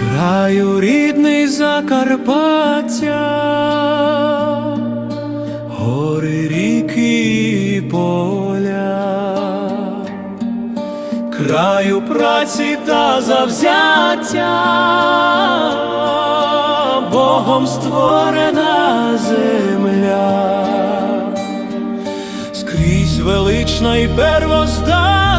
краю рідний Закарпаття, гори ріки і поля, краю праці та завзяття, Богом створена земля, скрізь велична й первозда.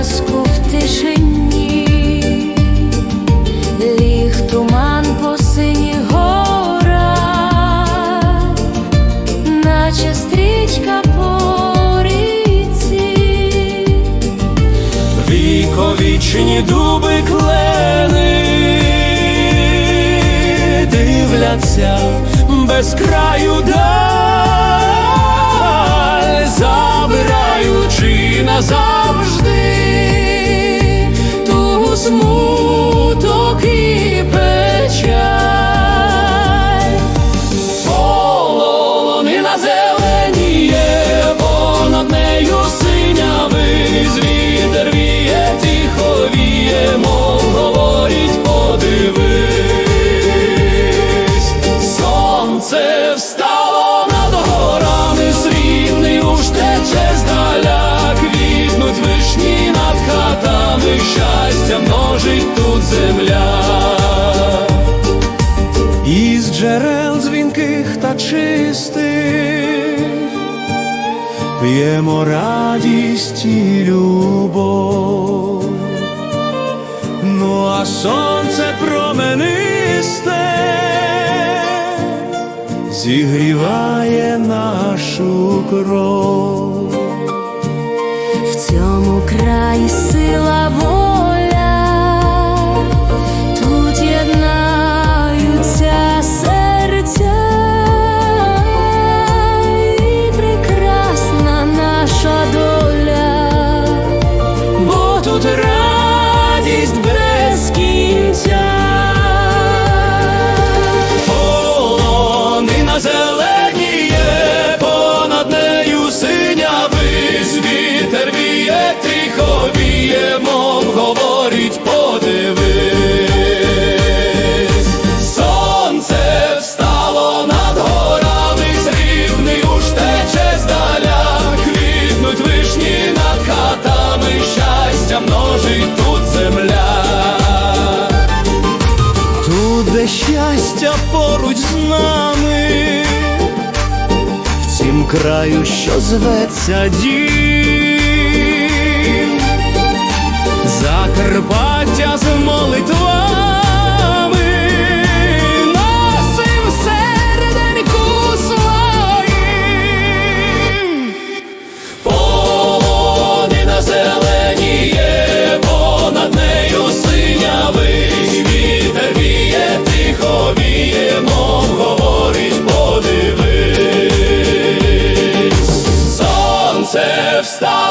казку в тишині, ліг туман по сині гора, наче стрічка по ріці, віковічні дуби клени, дивляться без краю далі. джерел дзвінких та чистих, п'ємо радість і любов, ну а сонце променисте зігріває нашу кров. краю, що зветься дім, Закарпаття з молитва. сонце встало.